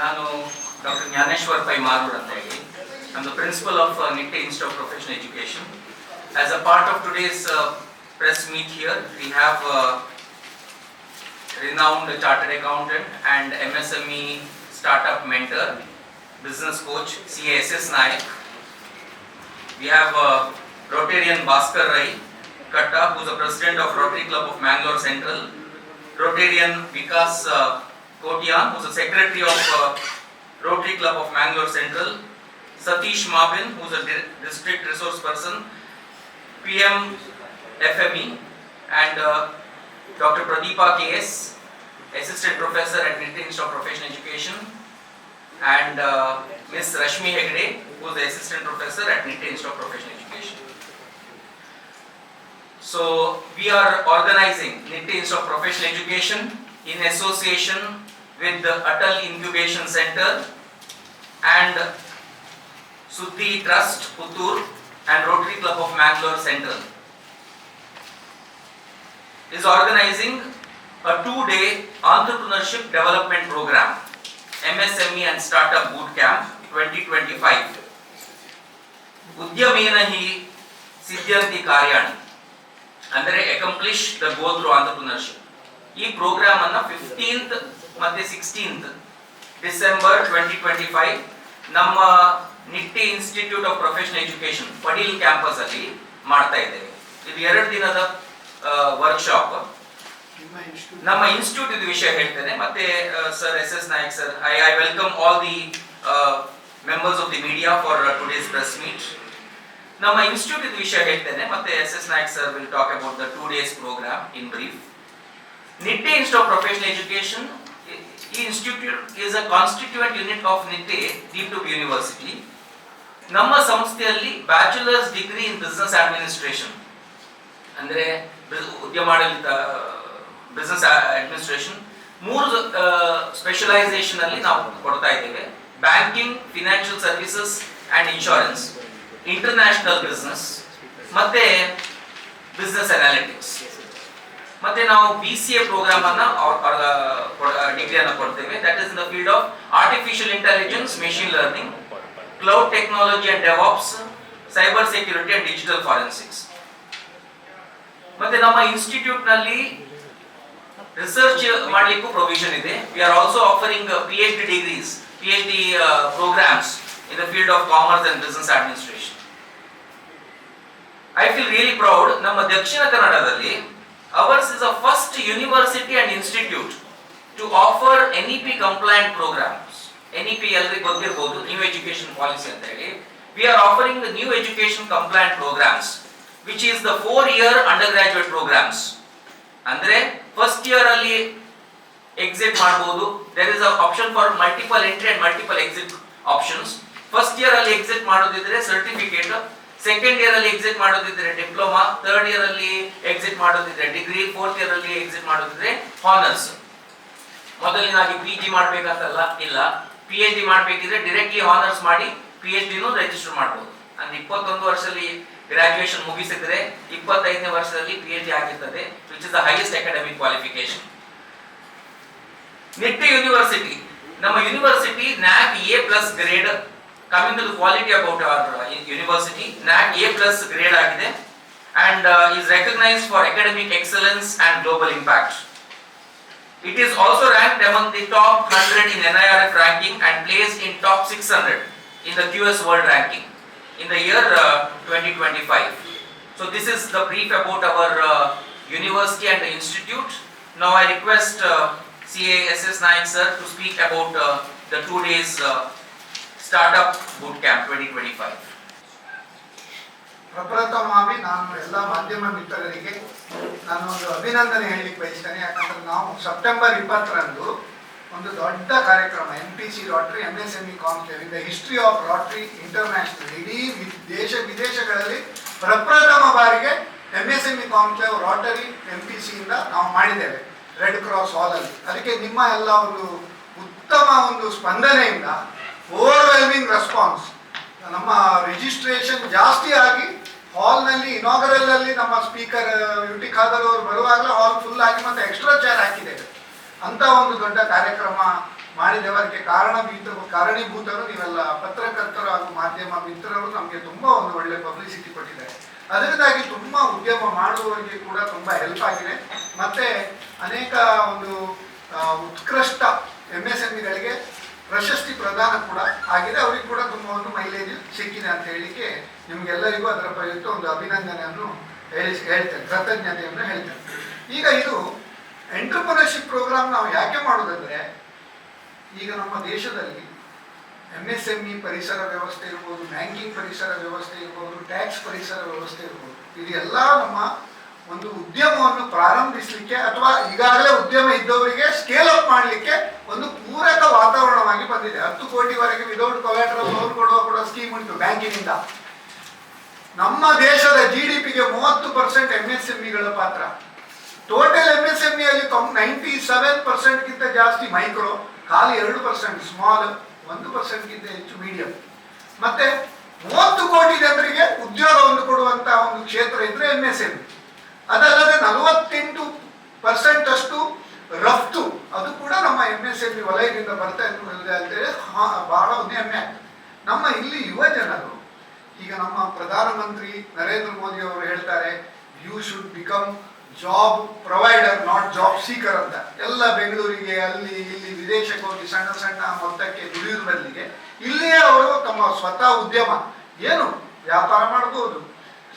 ನಾನು doctor Dnyaneshwar pi ಮಾರೂರ್ ಅಂತ ಹೇಳಿ I'm the principal of uh, Nitte Institute of Professional Education. As a part of today's uh, press meet here, we have uh, renowned chartered accountant and MSME startup mentor, business coach CASS Naik. We have uh, Rotarian Bhaskar Rai Katta, who's the president of Rotary Club of Mangalore Central. Rotarian Vikas uh, Kotian, who's the secretary of uh, Rotary Club of Mangalore Central. Satish Mabin, who's a di- district resource person. PM FME and uh, Dr. Pradeepa KS, assistant professor at Nitte Institute of Professional Education. And uh, Ms. Rashmi Hegde, who's the assistant professor at Nitte Institute of Professional Education. So we are organizing Nitte Institute of Professional Education in association with the Atal Incubation Center and Suddhi Trust Puttur and Rotary Club of Mangalore Central is organizing a two-day entrepreneurship development program, MSME and Startup Bootcamp 2025. ಉದ್ಯಮೇನ ಹಿ ಸಿದ್ಧಂತಿ ಕಾರ್ಯಾಣಿ ಅಂದರೆ accomplish the go through entrepreneurship ಈ program ಅನ್ನ fifteenth ಮತ್ತೆ sixteenth December twenty twenty five ನಮ್ಮ Nitte institute of professional education Padil campus ಅಲ್ಲಿ ಮಾಡ್ತಾ ಇದ್ದೇವೆ. ಇದು ಎರಡು ದಿನದ ವರ್ಕ್ಶಾಪ್ ನಮ್ಮ ಇನ್ಸ್ಟಿಟ್ಯೂಟ್ ಇದು ವಿಷಯ ಹೇಳ್ತೇನೆ. ಮತ್ತೆ sir S S Nayak sir I I welcome all the members of the media for today's press meet ನಮ್ಮ ಇನ್ಸ್ಟಿಟ್ಯೂಟ್ ಇದು ವಿಷಯ ಹೇಳ್ತೇನೆ. ಮತ್ತೆ S S Nayak sir will talk about the two days programme in brief Nitte institute of professional education ಈ institute is a constitute unit of Nitte to university ನಮ್ಮ ಸಂಸ್ಥೆಯಲ್ಲಿ bachelors degree in business administration ಅಂದ್ರೆ ಉದ್ಯಮ ಉದ್ಯಮಾಡಳಿತ business administration ಮೂರು specialisation ಅಲ್ಲಿ ನಾವು ಕೊಡ್ತಾ ಇದ್ದೇವೆ. Banking financial services and insurance international business ಮತ್ತೆ ಬಿಸ್ನೆಸ್ ಅನಾಲಿಟಿಕ್ಸ್ ಮತ್ತೆ ನಾವು ಬಿ ಸಿ ಎ ಪ್ರೋಗ್ರಾಮ್ ಅನ್ನ ಡಿಗ್ರಿಯನ್ನು ಕೊಡ್ತೇವೆ. That is in the field of artificial intelligence machine learning cloud technology and DevOps cyber security and digital forensics ಮತ್ತೆ ನಮ್ಮ ಇನ್ಸ್ಟಿಟ್ಯೂಟ್ನಲ್ಲಿ research ಮಾಡಲಿಕ್ಕೂ ಪ್ರೊವಿಷನ್ ಇದೆ. We are also offering P H D degrees P H D programmes in the field of commerce and business administration I feel really proud ನಮ್ಮ ದಕ್ಷಿಣ ಕನ್ನಡದಲ್ಲಿ ours is a first university and institute to offer N E P compliant programs N E P ಎಲ್ರಿಗೆ ಗೊತ್ತಿರ್ಬೋದು new education policy ಅಂತ ಹೇಳಿ. We are offering the new education compliant programs which is the four year undergraduate programs ಅಂದ್ರೆ first year ಅಲ್ಲಿ exit ಮಾಡಬಹುದು there is option for multiple entry and multiple exit options first year ಅಲ್ಲಿ exit ಮಾಡೋದಿದ್ರೆ certificate second year ಅಲ್ಲಿ exit ಮಾಡೋದಿದ್ರೆ diploma third year ಅಲ್ಲಿ exit ಮಾಡೋದಿದ್ರೆ degree fourth year ಅಲ್ಲಿ ಎಕ್ಸಿಟ್ ಮಾಡೋದಿದ್ರೆ ಹಾನರ್ಸ್ ಮೊದಲಿನಾಗಿ ಪಿ ಜಿ ಮಾಡ್ಬೇಕಂತಲ್ಲ, ಇಲ್ಲ. ಪಿ ಎಚ್ ಡಿ ಮಾಡ್ಬೇಕಿದ್ರೆ ಡೈರೆಕ್ಟ್ಲಿ ಹಾನರ್ಸ್ ಮಾಡಿ ಪಿ ಎಚ್ ಡಿನೂ ರಿಜಿಸ್ಟರ್ ಮಾಡ್ಬೋದು. ಅಂದ್ರೆ ಇಪ್ಪತ್ತೊಂದು ವರ್ಷದಲ್ಲಿ ಗ್ರಾಜುಯೇಷನ್ ಮುಗಿಸಿದ್ರೆ ಇಪ್ಪತ್ತೈದನೇ ವರ್ಷದಲ್ಲಿ ಪಿ ಎಚ್ ಡಿ ಆಗಿರ್ತದೆ which is the highest academic qualification Nitte university ನಮ್ಮ university NAAC A plus grade coming to quality about our university NAAC A plus grade ಆಗಿದೆ. And is recognise for academic excellence and global impact It is also ranked among the top 100 in NIRF ranking and placed in top 600 in the QS World ranking in the year uh, 2025. So this is the brief about our uh, university and the institute. Now I request uh, CASS Naik sir to speak about uh, the two days uh, startup bootcamp 2025. ಪ್ರಪ್ರಥಮವಾಗಿ ನಾನು ಎಲ್ಲ ಮಾಧ್ಯಮ ಮಿತ್ರರಿಗೆ ನಾನು ಒಂದು ಅಭಿನಂದನೆ ಹೇಳಲಿಕ್ಕೆ ಬಯಸ್ತೇನೆ. ಯಾಕಂದ್ರೆ ನಾವು ಸೆಪ್ಟೆಂಬರ್ ಇಪ್ಪತ್ತರಂದು ಒಂದು ದೊಡ್ಡ ಕಾರ್ಯಕ್ರಮ N P C Rotary M S M E conclave in the history of Rotary international ಇಡೀ ದೇಶ ವಿದೇಶಗಳಲ್ಲಿ ಪ್ರಪ್ರಥಮ ಬಾರಿಗೆ M S M E conclave Rotary M P ಸಿಯಿಂದ ನಾವು ಮಾಡಿದ್ದೇವೆ. ರೆಡ್ ಕ್ರಾಸ್ ಹಾಲಲ್ಲಿ ಅದಕ್ಕೆ ನಿಮ್ಮ ಎಲ್ಲ ಒಂದು ಉತ್ತಮ ಒಂದು ಸ್ಪಂದನೆಯಿಂದ ಓವರ್ವೆಲ್ಮಿಂಗ್ ರೆಸ್ಪಾನ್ಸ್ ನಮ್ಮ ರಿಜಿಸ್ಟ್ರೇಷನ್ ಜಾಸ್ತಿ ಆಗಿ ಹಾಲ್ನಲ್ಲಿ ಇನಾಗರಲ್ ಅಲ್ಲಿ ನಮ್ಮ ಸ್ಪೀಕರ್ ಯುಟಿ ಖಾದರ್ ಅವರು ಬರುವಾಗಲೇ ಹಾಲ್ ಫುಲ್ ಆಗಿ ಮತ್ತೆ ಎಕ್ಸ್ಟ್ರಾ ಚೇರ್ ಹಾಕಿದ್ದೇವೆ ಅಂತ ಒಂದು ದೊಡ್ಡ ಕಾರ್ಯಕ್ರಮ ಮಾಡಿದವರಿಗೆ ಕಾರಣ ಕಾರಣಭೂತ, ಕಾರಣೀಭೂತರು, ನೀವೆಲ್ಲ ಪತ್ರಕರ್ತರು ಹಾಗೂ ಮಾಧ್ಯಮ ಮಿತ್ರರು ನಮಗೆ ತುಂಬಾ ಒಂದು ಒಳ್ಳೆ ಪಬ್ಲಿಸಿಟಿ ಕೊಟ್ಟಿದ್ದಾರೆ. ಅದರಿಂದಾಗಿ ತುಂಬಾ ಉದ್ಯಮ ಮಾಡುವವರಿಗೆ ಕೂಡ ತುಂಬಾ ಹೆಲ್ಪ್ ಆಗಿದೆ. ಮತ್ತೆ ಅನೇಕ ಒಂದು ಉತ್ಕೃಷ್ಟ ಎಂ ಎಸ್ ಎಂಇಗಳಿಗೆ ಪ್ರಶಸ್ತಿ ಪ್ರದಾನ ಕೂಡ ಆಗಿದೆ. ಅವರಿಗೆ ಕೂಡ ತುಂಬಾ ಒಂದು ಮೈಲೇಜ್ ಸಿಕ್ಕಿದೆ ಅಂತ ಹೇಳಿಕ್ಕೆ ನಿಮ್ಗೆಲ್ಲರಿಗೂ ಅದರ ಪ್ರಯುಕ್ತ ಒಂದು ಅಭಿನಂದನೆಯನ್ನು ಹೇಳಿ ಹೇಳ್ತೇನೆ, ಕೃತಜ್ಞತೆಯನ್ನು ಹೇಳ್ತೇನೆ. ಈಗ ಇದು ಎಂಟರ್ಪ್ರಿನರ್ಶಿಪ್ ಪ್ರೋಗ್ರಾಮ್ ನಾವು ಯಾಕೆ ಮಾಡೋದಂದ್ರೆ, ಈಗ ನಮ್ಮ ದೇಶದಲ್ಲಿ ಎಂ ಎಸ್ ಎಂ ಪರಿಸರ ವ್ಯವಸ್ಥೆ ಇರ್ಬೋದು ಬ್ಯಾಂಕಿಂಗ್ ಪರಿಸರ ವ್ಯವಸ್ಥೆ ಇರ್ಬೋದು ಟ್ಯಾಕ್ಸ್ ಪರಿಸರ ವ್ಯವಸ್ಥೆ ಇರ್ಬೋದು ಇದೆಲ್ಲ ನಮ್ಮ ಒಂದು ಉದ್ಯಮವನ್ನು ಪ್ರಾರಂಭಿಸಲಿಕ್ಕೆ ಅಥವಾ ಈಗಾಗಲೇ ಉದ್ಯಮ ಇದ್ದವರಿಗೆ ಸ್ಕೇಲ್ ಅಪ್ ಮಾಡಲಿಕ್ಕೆ ಒಂದು ಪೂರಕ ವಾತಾವರಣವಾಗಿ ಬಂದಿದೆ. ಹತ್ತು ಕೋಟಿವರೆಗೆ ವಿದೌಟ್ ಕೊಲಾಟ್ರಲ್ ಲೋನ್ ಕೊಡುವ ಕೂಡ ಸ್ಕೀಮ್ ಉಂಟು ಬ್ಯಾಂಕಿನಿಂದ ನಮ್ಮ ದೇಶದ ಜಿ ಡಿ ಪಿಗೆ ಮೂವತ್ತು ಪರ್ಸೆಂಟ್ ಎಂ ಎಸ್ ಎಂ ಇಗಳ ಪಾತ್ರ. ಟೋಟಲ್ ಎಂ ಎಸ್ ಎಂ ಅಲ್ಲಿ ನೈಂಟಿ ಸೆವೆನ್ ಪರ್ಸೆಂಟ್ಗಿಂತ ಜಾಸ್ತಿ ಮೈಕ್ರೋ ಖಾಲಿ ಎರಡು ಪರ್ಸೆಂಟ್ ಸ್ಮಾಲ್ ಒಂದು ಪರ್ಸೆಂಟ್ಗಿಂತ ಹೆಚ್ಚು ಮೀಡಿಯಂ ಮತ್ತೆ ಮೂವತ್ತು ಕೋಟಿ ಜನರಿಗೆ ಉದ್ಯೋಗವನ್ನು ಕೊಡುವಂತಹ ಒಂದು ಕ್ಷೇತ್ರ ಇದ್ರೆ ಎಂ ಎಸ್ ಎಂ ಅದಲ್ಲದೆ ನಲವತ್ತೆಂಟು ಪರ್ಸೆಂಟ್ ಅಷ್ಟು ರಫ್ತು, ಅದು ಕೂಡ ನಮ್ಮ ಎಂ ಎಸ್ ಎಂ ವಲಯದಿಂದ ಬರ್ತಾ ಇದೆ ಅಂತೇಳಿ ಬಹಳ ಒಂದು ಹೆಮ್ಮೆ ನಮ್ಮ ಇಲ್ಲಿ ಯುವ ಜನರು ಈಗ ನಮ್ಮ ಪ್ರಧಾನಮಂತ್ರಿ ನರೇಂದ್ರ ಮೋದಿ ಅವರು ಹೇಳ್ತಾರೆ you should become job provider not job seeker ಅಂತ. ಎಲ್ಲ ಬೆಂಗಳೂರಿಗೆ, ಅಲ್ಲಿ ಇಲ್ಲಿ ವಿದೇಶಕ್ಕೆ ಹೋಗಿ ಸಣ್ಣ ಸಣ್ಣ ಮೊತ್ತಕ್ಕೆ ದುಡಿಯುವ ಬದಲಿಗೆ ಇಲ್ಲಿಯೇ ಅವರು ತಮ್ಮ ಸ್ವತಃ ಉದ್ಯಮ. ಏನು? ವ್ಯಾಪಾರ ಮಾಡಬಹುದು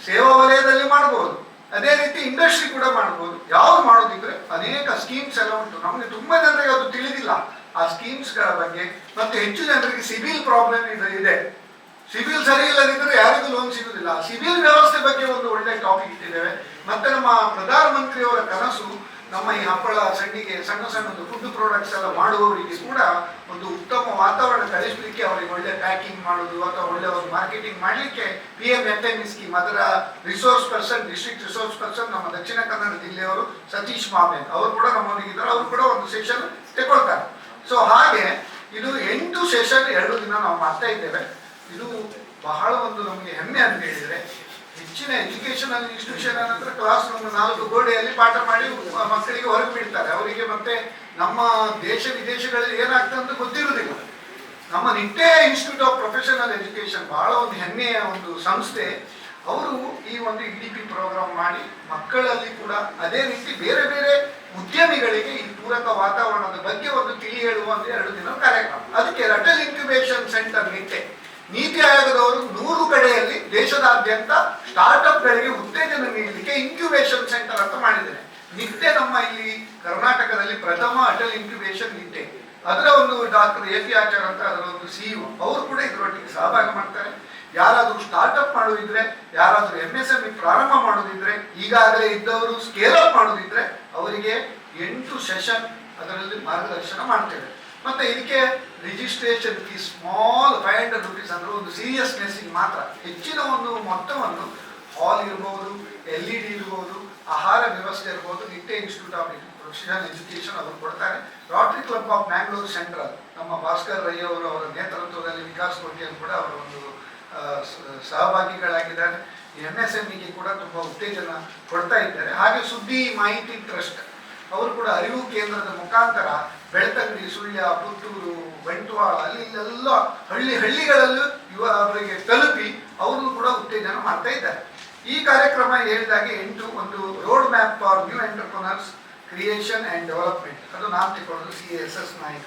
ಸೇವಾ ವಲಯದಲ್ಲಿ ಮಾಡಬಹುದು ಅದೇ ರೀತಿ ಇಂಡಸ್ಟ್ರಿ ಕೂಡ ಮಾಡಬಹುದು ಯಾವ್ದು ಮಾಡೋದಿದ್ರೆ ಅನೇಕ ಸ್ಕೀಮ್ಸ್ ಎಲ್ಲ ಉಂಟು. ನಮಗೆ ತುಂಬಾ ಜನರಿಗೆ ಅದು ತಿಳಿದಿಲ್ಲ. ಆ ಸ್ಕೀಮ್ಸ್ಗಳ ಬಗ್ಗೆ ಮತ್ತು ಹೆಚ್ಚು ಜನರಿಗೆ ಸಿವಿಲ್ ಪ್ರಾಬ್ಲಮ್ ಇದೆ. ಸಿವಿಲ್ ಸರಿ ಇಲ್ಲದಿದ್ದರೆ ಯಾರಿಗೂ ಲೋನ್ ಸಿಗುದಿಲ್ಲ ಸಿವಿಲ್ ವ್ಯವಸ್ಥೆ ಬಗ್ಗೆ ಒಂದು ಒಳ್ಳೆ ಟಾಪಿಕ್ ಇಟ್ಟಿದ್ದೇವೆ. ಮತ್ತೆ ನಮ್ಮ ಪ್ರಧಾನಮಂತ್ರಿಯವರ ಕನಸು, ನಮ್ಮ ಈ ಹಪ್ಪಳ ಸಣ್ಣಿಗೆ ಸಣ್ಣ ಸಣ್ಣ ಫುಡ್ ಪ್ರಾಡಕ್ಟ್ಸ್ ಎಲ್ಲ ಮಾಡುವವರಿಗೆ ಕೂಡ ಒಂದು ಉತ್ತಮ ವಾತಾವರಣ ಕಲಿಸಲಿಕ್ಕೆ ಅವರಿಗೆ ಒಳ್ಳೆ ಪ್ಯಾಕಿಂಗ್ ಮಾಡೋದು ಅಥವಾ ಒಳ್ಳೆ ಒಂದು ಮಾರ್ಕೆಟಿಂಗ್ ಮಾಡಲಿಕ್ಕೆ P M F M scheme ಅದರ resource person district resource person ನಮ್ಮ ದಕ್ಷಿಣ ಕನ್ನಡ ಜಿಲ್ಲೆಯವರು ಸತೀಶ್ ಮಾಬೇನ್ ಅವರು ಕೂಡ ನಮ್ಮೊಂದಿಗಿದ್ದಾರೆ ಅವರು ಕೂಡ ಒಂದು ಸೆಷನ್ ತಗೊಳ್ತಾರೆ ಸೊ ಹಾಗೆ, ಇದು ಎಂಟು ಸೆಷನ್ ಎರಡು ದಿನ ನಾವು ಮಾಡ್ತಾ ಇದ್ದೇವೆ. ಇದು ಬಹಳ ಒಂದು ನಮಗೆ ಹೆಮ್ಮೆ ಅಂತ ಹೇಳಿದ್ರೆ ಹೆಚ್ಚಿನ ಎಜುಕೇಶನಲ್ ಇನ್ಸ್ಟಿಟ್ಯೂಷನ್ ಅಂದ್ರೆ ಕ್ಲಾಸ್ ರೂಮ್ ನಾಲ್ಕು ಗೋಡೆಯಲ್ಲಿ ಪಾಠ ಮಾಡಿ ಮಕ್ಕಳಿಗೆ ಹೊರಗೆ ಬಿಡ್ತಾರೆ. ಅವರಿಗೆ ಮತ್ತೆ ನಮ್ಮ ದೇಶ ವಿದೇಶಗಳಲ್ಲಿ ಏನಾಗ್ತದೆ ಅಂತ ಗೊತ್ತಿರುವುದಿಲ್ಲ. ನಮ್ಮ Nitte institute of professional education ಬಹಳ ಒಂದು ಹೆಮ್ಮೆಯ ಒಂದು ಸಂಸ್ಥೆ. ಅವರು ಈ ಒಂದು ಇ ಡಿ ಪಿ ಪ್ರೋಗ್ರಾಮ್ ಮಾಡಿ ಮಕ್ಕಳಲ್ಲಿ ಕೂಡ ಅದೇ ರೀತಿ ಬೇರೆ ಬೇರೆ ಉದ್ಯಮಿಗಳಿಗೆ ಈ ಪೂರಕ ವಾತಾವರಣದ ಬಗ್ಗೆ ಒಂದು ತಿಳಿ ಹೇಳುವ ಒಂದು ಎರಡು ದಿನ ಕಾರ್ಯಕ್ರಮ. ಅದಕ್ಕೆ ರಟಲ್ ಇನ್ಕ್ಯುಬೇಷನ್ ಸೆಂಟರ್ ನಿಟ್ಟೆ. ನೀತಿ ಆಯೋಗದವರು ನೂರು ಕಡೆಯಲ್ಲಿ ದೇಶದಾದ್ಯಂತ ಸ್ಟಾರ್ಟ್ಅಪ್ ಗಳಿಗೆ ಉತ್ತೇಜನ ನೀಡಲಿಕ್ಕೆ ಇನ್ಕ್ಯುಬೇಷನ್ ಸೆಂಟರ್ ಅಂತ ಮಾಡಿದ್ದಾರೆ. ನಿತ್ಯ ನಮ್ಮ ಇಲ್ಲಿ ಕರ್ನಾಟಕದಲ್ಲಿ ಪ್ರಥಮ ಅಟಲ್ ಇನ್ಕ್ಯುಬೇಷನ್ ನಿಟ್ಟೆ ಅದರ ಒಂದು ಡಾಕ್ಟರ್ ಎ ಪಿ ಆಚಾರ್ ಅಂತ ಅದರ ಒಂದು ಸಿಇಒ ಅವರು ಕೂಡ ಇದರೊಟ್ಟಿಗೆ ಸಹಭಾಗ ಮಾಡ್ತಾರೆ. ಯಾರಾದರೂ ಸ್ಟಾರ್ಟ್ಅಪ್ ಮಾಡೋದಿದ್ರೆ, ಯಾರಾದರೂ ಎಂ ಎಸ್ ಎಂ ಪ್ರಾರಂಭ ಮಾಡೋದಿದ್ರೆ, ಈಗಾಗಲೇ ಇದ್ದವರು ಸ್ಕೇಲ್ ಅಪ್ ಮಾಡೋದಿದ್ರೆ, ಅವರಿಗೆ ಎಂಟು ಸೆಷನ್ ಅದರಲ್ಲಿ ಮಾರ್ಗದರ್ಶನ ಮಾಡ್ತೇವೆ. ಮತ್ತೆ ಇದಕ್ಕೆ registration fees small five hundred rupees ಅಂದ್ರೆ ಒಂದು ಸೀರಿಯಸ್ನೆಸ್ ಮಾತ್ರ. ಹೆಚ್ಚಿನ ಒಂದು ಮೊತ್ತವನ್ನು ಹಾಲ್ ಇರ್ಬೋದು ಎಲ್ ಇ ಡಿ ಇರ್ಬೋದು, ಆಹಾರ ವ್ಯವಸ್ಥೆ ಇರ್ಬೋದು, Nitte institute of professional education ಅವರು ಕೊಡ್ತಾರೆ. Rotary club of Mangalore central ನಮ್ಮ ಭಾಸ್ಕರ್ ರೈ ಅವರು ಅವರ ನೇತೃತ್ವದಲ್ಲಿ ವಿಕಾಸ್ ಕೋಟಿಯನ್ನು ಕೂಡ ಅವರ ಒಂದು ಸಹಭಾಗಿಗಳಾಗಿದ್ದಾರೆ. ಎಂ ಎಸ್ ಎಂ ಇಗೆ ಕೂಡ ತುಂಬಾ ಉತ್ತೇಜನ ಕೊಡ್ತಾ ಇದ್ದಾರೆ. ಹಾಗೆ ಸುದ್ದಿ ಮಾಹಿತಿ ಟ್ರಸ್ಟ್, ಅವರು ಕೂಡ ಅರಿವು ಕೇಂದ್ರದ ಮುಖಾಂತರ ಬೆಳ್ತಂಗಡಿ, ಸುಳ್ಯ, ಪುತ್ತೂರು, ಬಂಟ್ವಾಳ, ಅಲ್ಲಿ ಇಲ್ಲೆಲ್ಲ ಹಳ್ಳಿ ಹಳ್ಳಿಗಳಲ್ಲೂ ಯುವ ಅವರಿಗೆ ತಲುಪಿ ಅವರು ಕೂಡ ಉತ್ತೇಜನ ಮಾಡ್ತಾ ಇದ್ದಾರೆ. ಈ ಕಾರ್ಯಕ್ರಮ ಹೇಳಿದಾಗೆ ಎಂಟು ಒಂದು road map for new entrepreneurs creation and development ಅದು ನಾನು ತಿಳ್ಕೊಳ್ಳೋದು C S S Nayak.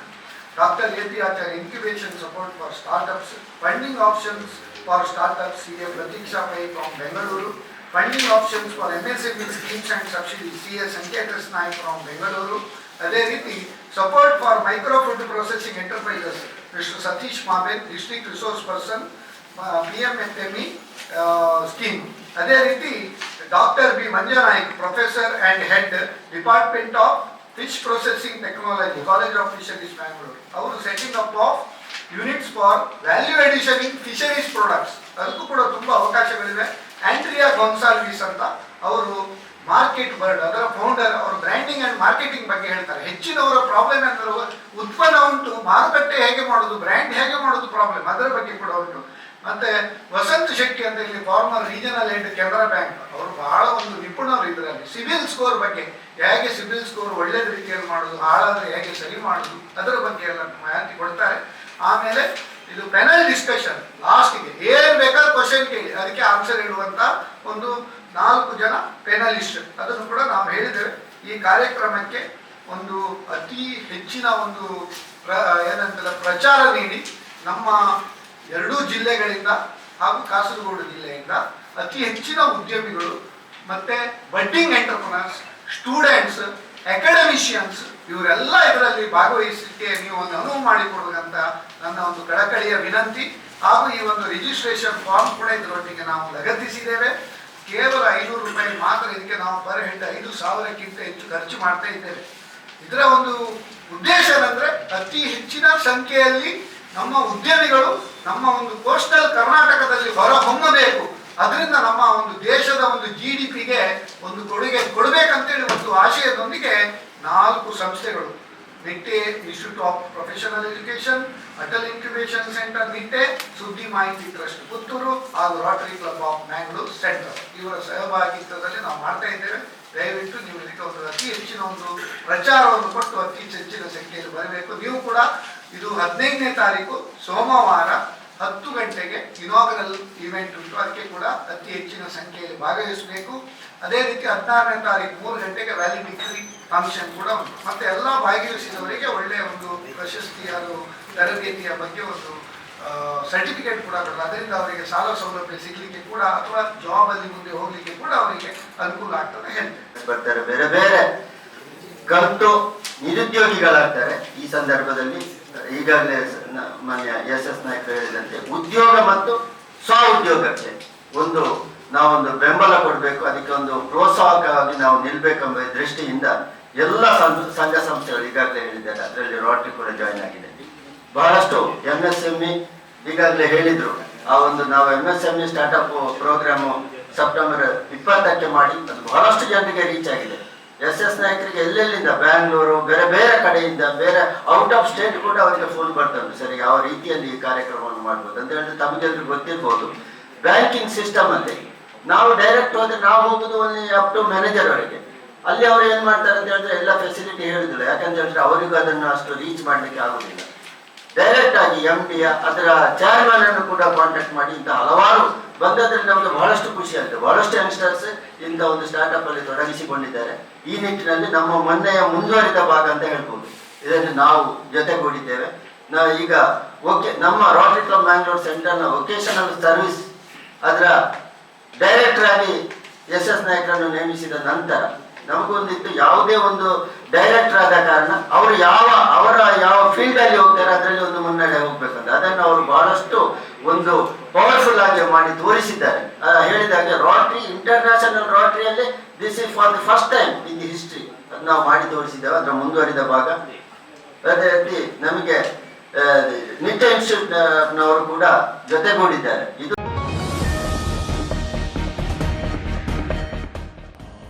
Doctor A P Acharya incubation support for startups funding options for startups C A Prateeksha Pai from Bengaluru funding options for M S M schemes and subsidy C S Venkatesh Naik from Bengaluru ಅದೇ ರೀತಿ support for micro food processing enterprises mister Satish Maben district resource person P M F M scheme ಅದೇ ರೀತಿ doctor B Manjanaik professor and head department of fish processing technology college of fisheries Bangalore ಅವರು setting up of units for value addition in fisheries products ಅದಕ್ಕೂ ಕೂಡ ತುಂಬ ಅವಕಾಶಗಳಿವೆ. ಆಂಡ್ರಿಯಾ ಗೊನ್ಸಾಲ್ವಿಸ್ ಅಂತ ಅವರು market bird ಅದರ ಫೌಂಡರ್ ಅವರು ಬ್ರ್ಯಾಂಡಿಂಗ್ ಅಂಡ್ ಮಾರ್ಕೆಟಿಂಗ್ ಬಗ್ಗೆ ಹೇಳ್ತಾರೆ. ಹೆಚ್ಚಿನವರ ಪ್ರಾಬ್ಲಮ್ ಅಂದ್ರೆ ಉತ್ಪನ್ನ ಉಂಟು, ಮಾರುಕಟ್ಟೆ ಹೇಗೆ ಮಾಡೋದು ಬ್ರ್ಯಾಂಡ್ ಹೇಗೆ ಮಾಡೋದು ಪ್ರಾಬ್ಲಮ್ ಅದರ ಬಗ್ಗೆ ಕೂಡ ಉಂಟು. ಮತ್ತೆ ವಸಂತ್ ಶೆಟ್ಟಿ ಅಂತ ಇಲ್ಲಿ former regional head Canara bank ಅವರು ಬಹಳ ಒಂದು ನಿಪುಣರು ಇದರಲ್ಲಿ. ಸಿಬಿಲ್ ಸ್ಕೋರ್ ಬಗ್ಗೆ, ಹೇಗೆ ಸಿಬಿಲ್ ಸ್ಕೋರ್ ಒಳ್ಳೆಯ ರೀತಿಯಲ್ಲಿ ಮಾಡೋದು, ಹಾಳಾದ್ರೆ ಹೇಗೆ ಸರಿ ಮಾಡೋದು, ಅದರ ಬಗ್ಗೆ ಎಲ್ಲ ಮಾಹಿತಿ ಕೊಡ್ತಾರೆ. ಆಮೇಲೆ ಇದು ಪೆನಲ್ ಡಿಸ್ಕಷನ್ ಲಾಸ್ಟ್ಗೆ ಏನ್ ಬೇಕಾದ ಕ್ವಶನ್ ಕೇಳಿ. ಅದಕ್ಕೆ ಆನ್ಸರ್ ಇಡುವಂತ ಒಂದು ನಾಲ್ಕು ಜನ ಪೆನಲಿಸ್ಟ್ ಅದನ್ನು ಕೂಡ ನಾವು ಹೇಳಿದ್ದೇವೆ. ಈ ಕಾರ್ಯಕ್ರಮಕ್ಕೆ ಒಂದು ಅತಿ ಹೆಚ್ಚಿನ ಒಂದು ಪ್ರ, ಏನಂತಲ್ಲ, ಪ್ರಚಾರ ನೀಡಿ ನಮ್ಮ ಎರಡೂ ಜಿಲ್ಲೆಗಳಿಂದ ಹಾಗೂ ಕಾಸರಗೋಡು ಜಿಲ್ಲೆಯಿಂದ ಅತಿ ಹೆಚ್ಚಿನ ಉದ್ಯಮಿಗಳು ಮತ್ತೆ ಬಡ್ಡಿಂಗ್ ಎಂಟರ್ಪ್ರನರ್ಸ್ ಸ್ಟೂಡೆಂಟ್ಸ್ ಅಕಾಡೆಮಿಷಿಯನ್ಸ್ ಇವರೆಲ್ಲ ಇದರಲ್ಲಿ ಭಾಗವಹಿಸಲಿಕ್ಕೆ ನೀವು ಒಂದು ಅನುವು ಮಾಡಿಕೊಡ್ಬೇಕಂತ ನನ್ನ ಒಂದು ಕಳಕಳಿಯ ವಿನಂತಿ ಹಾಗೂ ಈ ಒಂದು ರಿಜಿಸ್ಟ್ರೇಷನ್ ಫಾರ್ಮ್ ಕೂಡ ಇದರೊಟ್ಟಿಗೆ ನಾವು ಲಗತ್ತಿಸಿದ್ದೇವೆ. ಕೇವಲ ಐನೂರು ರೂಪಾಯಿ ಮಾತ್ರ ಇದಕ್ಕೆ ನಾವು ಪರ್ ಹೆಡ್ ಐದು ಸಾವಿರಕ್ಕಿಂತ ಹೆಚ್ಚು ಖರ್ಚು ಮಾಡ್ತಾ ಇದ್ದೇವೆ. ಇದರ ಒಂದು ಉದ್ದೇಶ ಏನಂದ್ರೆ ಅತಿ ಹೆಚ್ಚಿನ ಸಂಖ್ಯೆಯಲ್ಲಿ ನಮ್ಮ ಉದ್ಯಮಿಗಳು ನಮ್ಮ ಒಂದು ಕೋಸ್ಟಲ್ ಕರ್ನಾಟಕದಲ್ಲಿ ಹೊರಹೊಮ್ಮಬೇಕು ಅದರಿಂದ ನಮ್ಮ ಒಂದು ದೇಶದ ಒಂದು ಜಿ ಡಿ ಪಿಗೆ ಒಂದು ಕೊಡುಗೆ ಕೊಡಬೇಕಂತೇಳಿ ಒಂದು ಆಶಯದೊಂದಿಗೆ ನಾಲ್ಕು ಸಂಸ್ಥೆಗಳು Nitte institute of professional education Atal incubation centre Nitte Suddi Mahiti trust Puttur ಹಾಗೂ Rotary club of Mangalore centre ಇವರ ಸಹಭಾಗಿತ್ವದಲ್ಲಿ ನಾವು ಮಾಡ್ತಾ ಇದ್ದೇವೆ. ದಯವಿಟ್ಟು ನೀವು ಇದಕ್ಕೆ ಒಂದು ಅತಿ ಹೆಚ್ಚಿನ ಒಂದು ಪ್ರಚಾರವನ್ನು ಕೊಟ್ಟು ಅತಿ ಹೆಚ್ಚಿನ ಸಂಖ್ಯೆಯಲ್ಲಿ ಬರಬೇಕು. ನೀವು ಕೂಡ ಇದು ಹದಿನೈದನೇ ತಾರೀಕು, ಸೋಮವಾರ ಇನಾಗರಲ್ ಇವೆಂಟ್ ಉಂಟು. ಅದಕ್ಕೆ ಕೂಡ ಅತಿ ಹೆಚ್ಚಿನ ಸಂಖ್ಯೆಯಲ್ಲಿ ಭಾಗವಹಿಸಬೇಕು. ಅದೇ ರೀತಿ ಹದಿನಾರನೇ ತಾರೀಕು ಮೂರು ಗಂಟೆಗೆ ವ್ಯಾಲಿಡಿಕ್ಟರಿ ಫಂಕ್ಷನ್ ಕೂಡ ಉಂಟು. ಮತ್ತೆ ಎಲ್ಲ ಭಾಗವಹಿಸಿದವರಿಗೆ ಒಳ್ಳೆಯ ಒಂದು ಪ್ರಶಸ್ತಿ ಅದು ತರಬೇತಿಯ ಬಗ್ಗೆ ಒಂದು ಸರ್ಟಿಫಿಕೇಟ್ ಕೂಡ ಕೊಡಲ್ಲ ಅದರಿಂದ ಅವರಿಗೆ ಸಾಲ ಸೌಲಭ್ಯ ಸಿಗಲಿಕ್ಕೆ ಕೂಡ ಅಥವಾ ಜಾಬ್ ಅಲ್ಲಿ ಮುಂದೆ ಹೋಗ್ಲಿಕ್ಕೆ ಕೂಡ ಅವರಿಗೆ ಅನುಕೂಲ ಆಗ್ತದೆ ಬರ್ತಾರೆ ಬೇರೆ ಬೇರೆ. ಕಲ್ತು ನಿರುದ್ಯೋಗಿಗಳಾಗ್ತಾರೆ. ಈ ಸಂದರ್ಭದಲ್ಲಿ ಈಗಾಗಲೇ ಮಾನ್ಯ ಎಸ್ ಎಸ್ ನಾಯಕ್ ಹೇಳಿದಂತೆ ಉದ್ಯೋಗ ಮತ್ತು ಸ್ವ ಉದ್ಯೋಗಕ್ಕೆ ಒಂದು ನಾವೊಂದು ಬೆಂಬಲ ಕೊಡಬೇಕು, ಅದಕ್ಕೆ ಒಂದು ಪ್ರೋತ್ಸಾಹಕವಾಗಿ ನಾವು ನಿಲ್ಬೇಕೆಂಬ ದೃಷ್ಟಿಯಿಂದ ಎಲ್ಲ ಸಂಘ ಸಂಸ್ಥೆಗಳು ಈಗಾಗಲೇ ಹೇಳಿದ್ದಾರೆ. ಅದರಲ್ಲಿ ರೋಟರಿ ಕೂಡ ಜಾಯಿನ್ ಆಗಿದೆ. ಬಹಳಷ್ಟು ಎಂ ಎಸ್ ಎಂ ಇ ಈಗಾಗಲೇ ಹೇಳಿದ್ರು. ಆ ಒಂದು ನಾವು M S M E startup program September ಇಪ್ಪತ್ತಕ್ಕೆ ಮಾಡಿ, ಅದು ಬಹಳಷ್ಟು ಜನರಿಗೆ ರೀಚ್ ಆಗಿದೆ. ಎಸ್ ಎಸ್ ನಾಯಕರಿಗೆ ಎಲ್ಲೆಲ್ಲಿಂದ? ಬ್ಯಾಂಗ್ಳೂರು, ಬೇರೆ ಬೇರೆ ಕಡೆಯಿಂದ, ಬೇರೆ ಔಟ್ ಆಫ್ ಸ್ಟೇಟ್ ಕೂಡ ಅವರಿಗೆ ಫೋನ್ ಬರ್ತಾ ಸರಿ. ಯಾವ ರೀತಿಯಲ್ಲಿ ಈ ಕಾರ್ಯಕ್ರಮವನ್ನು ಮಾಡ್ಬೋದು. ಅಂತ ಹೇಳಿದ್ರೆ ತಮಗೆಲ್ಲರಿಗೂ ಗೊತ್ತಿರ್ಬೋದು. ಬ್ಯಾಂಕಿಂಗ್ ಸಿಸ್ಟಮ್ ಅಲ್ಲಿ ನಾವು ಡೈರೆಕ್ಟ್ ಹೋದ್ರೆ ನಾವು ಹೋಗುದು ಒಂದು ಅಪ್ ಟು ಮ್ಯಾನೇಜರ್ ಅವರಿಗೆ. ಅಲ್ಲಿ ಅವ್ರು ಏನ್ ಮಾಡ್ತಾರೆ ಅಂತ ಹೇಳಿದ್ರೆ ಎಲ್ಲ ಫೆಸಿಲಿಟಿ ಹೇಳುದಿಲ್ಲ ಯಾಕಂತ ಹೇಳಿದ್ರೆ ಅವರಿಗೂ ಅದನ್ನು ಅಷ್ಟು ರೀಚ್ ಮಾಡ್ಲಿಕ್ಕೆ ಆಗುದಿಲ್ಲ. ಡೈರೆಕ್ಟ್ ಆಗಿ ಎಂ ಡಿ ಅದರ ಚೇರ್ಮನ್ ಅನ್ನು ಕೂಡ ಕಾಂಟ್ಯಾಕ್ಟ್ ಮಾಡಿ ಇಂಥ ಹಲವಾರು ಬಂದದ್ರಲ್ಲಿ ನಮಗೆ ಬಹಳಷ್ಟು ಖುಷಿ ಆಗುತ್ತೆ. ಬಹಳಷ್ಟು ಯಂಗ್ಸ್ಟರ್ಸ್ ಇಂಥ ಒಂದು ಸ್ಟಾರ್ಟ್ಅಪ್ ಅಲ್ಲಿ ತೊಡಗಿಸಿಕೊಂಡಿದ್ದಾರೆ. ಈ ನಿಟ್ಟಿನಲ್ಲಿ ನಮ್ಮ ಮೊನ್ನೆಯ ಮುಂದುವರಿದ ಭಾಗ ಅಂತ ಹೇಳ್ಬೋದು. ಇದನ್ನು ನಾವು ಜೊತೆಗೂಡಿದ್ದೇವೆ. ನಾವು ಈಗ ಓಕೆ, ನಮ್ಮ ರಾಟರಿ ಕ್ಲಬ್ ಮ್ಯಾಂಗ್ಳೂರ್ ಸೆಂಟರ್ನ ವೊಕೇಶನಲ್ ಸರ್ವಿಸ್ ಅದರ ಡೈರೆಕ್ಟರ್ ಆಗಿ ಎಸ್ ಎಸ್ ನಾಯಕರನ್ನು ನೇಮಿಸಿದ ನಂತರ ನಮಗೊಂದಿತ್ತು ಯಾವುದೇ ಒಂದು ಡೈರೆಕ್ಟರ್ ಆದ ಕಾರಣ ಅವರು ಯಾವ, ಅವರ ಯಾವ ಫೀಲ್ಡ್ ಅಲ್ಲಿ ಹೋಗ್ತಾರೆ, ಅದರಲ್ಲಿ ಒಂದು ಮುನ್ನಡೆ ಹೋಗ್ಬೇಕಂತ. ಅದನ್ನು ಅವರು ಬಹಳಷ್ಟು ಒಂದು ಪವರ್ಫುಲ್ ಆಗಿ ಮಾಡಿ ತೋರಿಸಿದ್ದಾರೆ. ಹೇಳಿದಾಗೆ Rotary international ರಾಟ್ರಿಯಲ್ಲಿ this is for the first time in the history ನಾವು ಮಾಡಿ ತೋರಿಸಿದ್ದೇವೆ, ಅದರ ಮುಂದುವರಿದ ಭಾಗ. ಅದೇ ರೀತಿ ನಮಗೆ ನಿತ್ಯ ಇನ್ಸ್ಟ್ಯೂಟ್ ನವರು ಕೂಡ ಜೊತೆಗೂಡಿದ್ದಾರೆ. ಇದು